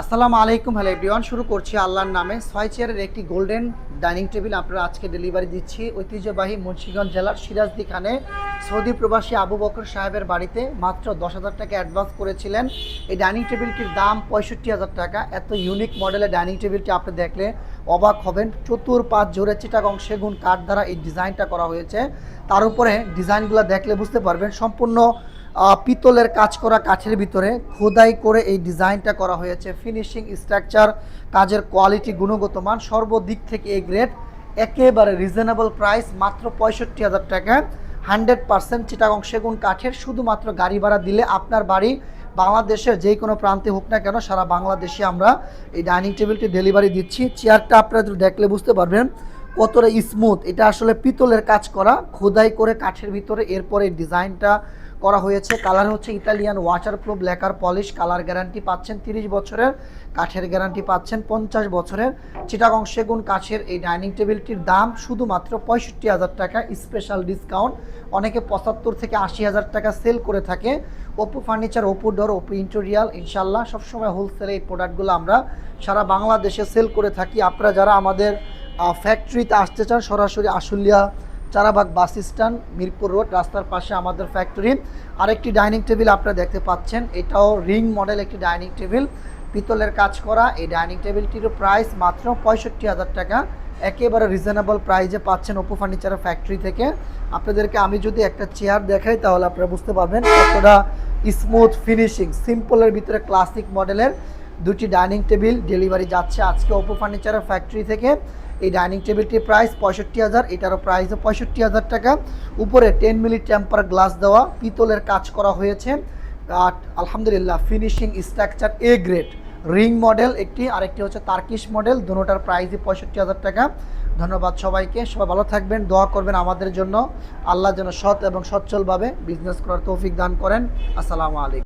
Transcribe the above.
আসসালামু আলাইকুম, hello everyone. শুরু করছি আল্লাহর নামে। ছয় চেয়ারের একটি গোল্ডেন ডাইনিং টেবিল আপনারা আজকে ডেলিভারি দিচ্ছি ঐতিহ্যবাহী মুন্সিগঞ্জ জেলার সিরাজদি খানে সৌদি প্রবাসী আবু বকর সাহেবের বাড়িতে মাত্র দশ হাজার টাকা অ্যাডভান্স করেছিলেন। এই ডাইনিং টেবিলটির দাম পঁয়ষট্টি হাজার টাকা। এত ইউনিক মডেলের ডাইনিং টেবিলটি আপনি দেখলে অবাক হবেন। চতুর পাঁচ জোরে চিটাগং সেগুন কাঠ দ্বারা এই ডিজাইনটা করা হয়েছে। তার উপরে ডিজাইনগুলো দেখলে বুঝতে পারবেন। সম্পূর্ণ পিতলের কাজ করা কাঠের ভিতরে খোদাই করে এই ডিজাইনটা করা হয়েছে। ফিনিশিং স্ট্রাকচার কাজের কোয়ালিটি গুণগত মান সর্বদিক থেকে এই গ্রেড একেবারে রিজনেবল প্রাইস মাত্র পঁয়ষট্টি হাজার টাকা। হান্ড্রেড পার্সেন্ট চিটাগং সেগুন কাঠের, শুধুমাত্র গাড়ি ভাড়া দিলে আপনার বাড়ি বাংলাদেশের যে কোনো প্রান্তে হোক না কেন, সারা বাংলাদেশে আমরা এই ডাইনিং টেবিলটি ডেলিভারি দিচ্ছি। চেয়ারটা আপনারা যদি দেখলে বুঝতে পারবেন কতটা স্মুথ এটা আসলে পিতলের কাজ করা, খোদাই করে কাঠের ভিতরে, এরপরে ডিজাইনটা করা হয়েছে। কালার হচ্ছে Italian waterproof lacquer polish colour guarantee পাচ্ছেন তিরিশ বছরের, কাঠের গ্যারান্টি পাচ্ছেন পঞ্চাশ বছরের। চিটাগং সেগুন কাঠের এই ডাইনিং টেবিলটির দাম শুধুমাত্র পঁয়ষট্টি হাজার টাকা স্পেশাল ডিসকাউন্ট অনেকে পঁচাত্তর থেকে আশি হাজার টাকা সেল করে থাকে। Opo furniture Opo door Opo interior ইনশাল্লাহ সবসময় হোলসেলে এই প্রোডাক্টগুলো আমরা সারা বাংলাদেশে সেল করে থাকি। আপনারা যারা আমাদের ফ্যাক্টরিতে আসতে চান, সরাসরি Ashulia Charabag bus stand, Mirpur road, রাস্তার পাশে আমাদের ফ্যাক্টরি। আরেকটি ডাইনিং টেবিল আপনারা দেখতে পাচ্ছেন। এটাও রিং মডেল একটি ডাইনিং টেবিল। পিতলের কাজ করা। এই ডাইনিং টেবিলটির প্রাইস মাত্র পঁয়ষট্টি হাজার টাকা। একেবারে রিজনেবল প্রাইজে পাচ্ছেন ওপো ফার্নিচারের ফ্যাক্টরি থেকে। আপনাদেরকে আমি যদি একটা চেয়ার দেখাই, তাহলে আপনারা বুঝতে পারবেন কতটা স্মুথ ফিনিশিং সিম্পলের ভিতরে ক্লাসিক মডেলের দুটি ডাইনিং টেবিল ডেলিভারি যাচ্ছে আজকে ওপো ফার্নিচারের ফ্যাক্টরি থেকে। এই ডাইনিং টেবিলটির প্রাইস পঁয়ষট্টি হাজার, এটারও প্রাইসও পঁয়ষট্টি হাজার টাকা। উপরে টেন মিলি টেম্পার গ্লাস দেওয়া, পিতলের কাজ করা হয়েছে। আর আলহামদুলিল্লাহ finishing structure A grade ring model একটি, আরেকটি হচ্ছে তার্কিশ মডেল দুটোটার প্রাইসই পঁয়ষট্টি হাজার টাকা। ধন্যবাদ সবাইকে, সবাই ভালো থাকবেন, দোয়া করবেন আমাদের জন্য। আল্লাহ যেন সৎ এবং সচ্ছলভাবে বিজনেস করার তৌফিক দান করেন। আসসালামু আলাইকুম।